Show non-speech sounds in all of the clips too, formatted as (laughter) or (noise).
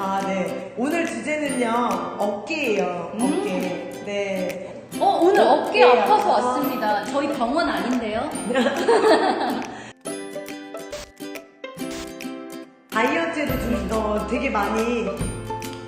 아, 네. 오늘 주제는요, 어깨예요. 음. 어깨. 네. 어, 오늘 어깨 어깨요. 아파서 왔습니다. 저희 병원 아닌데요? (laughs) 다이어트에도 좀, 어, 되게 많이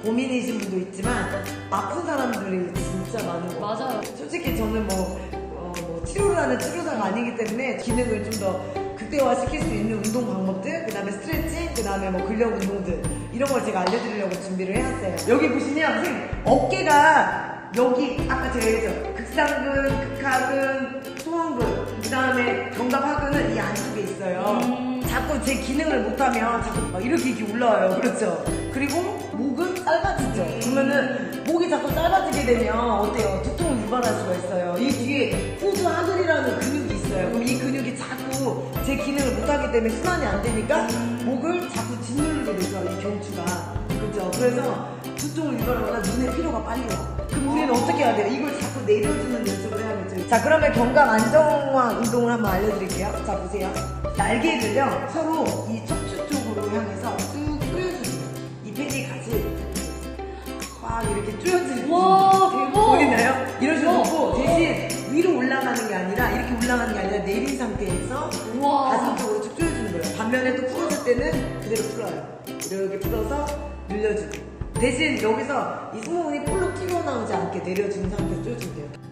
고민이신 분도 있지만, 아픈 사람들이 진짜 많은 것 같아요. 맞아요. 솔직히 저는 뭐, 어, 뭐 치료를 하는 치료사가 아니기 때문에 기능을 좀더 극대화 시킬 수 있는 운동 방법들, 그 다음에 스트레칭, 그 다음에 뭐 근력 운동들, 이런 걸 제가 알려드리려고 준비를 해왔어요. 여기 보시면 선생님, 어깨가 여기, 아까 제가 얘기했죠. 극상근, 극하근, 소원근, 그 다음에 견갑하근은 이 안쪽에 있어요. 음. 자꾸 제 기능을 못하면 자꾸 막 이렇게 이렇게 올라와요. 그렇죠? 그리고 목은 짧아지죠. 그러면은 목이 자꾸 짧아지게 되면 어때요? 두통을 유발할 수가 있어요. 이 뒤에 후두 하글이라는 근육이 있어요. 그럼 이 근육이 자꾸 제 기능을 못하기 때문에 순환이 안 되니까 목을 자꾸 짓누르게 되죠. 이 경추가. 그죠? 그래서 두통을 유발하거나 눈에 피로가 빨리 와. 그럼 우리는 어떻게 해야 돼요? 이걸 자꾸 내려주는 연습을 해야겠죠. 자, 그러면 견갑 안정화 운동을 한번 알려드릴게요. 자, 보세요. 날개를요, 서로 이 척추 쪽으로 향해서 쭉 조여주세요. 이 같이 막 이렇게 조여주세 게 아니라 이렇게 올라가는 게 아니라 내린 상태에서 우와. 가슴 쪽으로 쭉 조여주는 거예요. 반면에 또 풀어줄 때는 그대로 풀어요. 이렇게 풀어서 늘려주고. 대신 여기서 이 승모근이 볼로 튀어나오지 않게 내려주는 상태로 조여주면 돼요.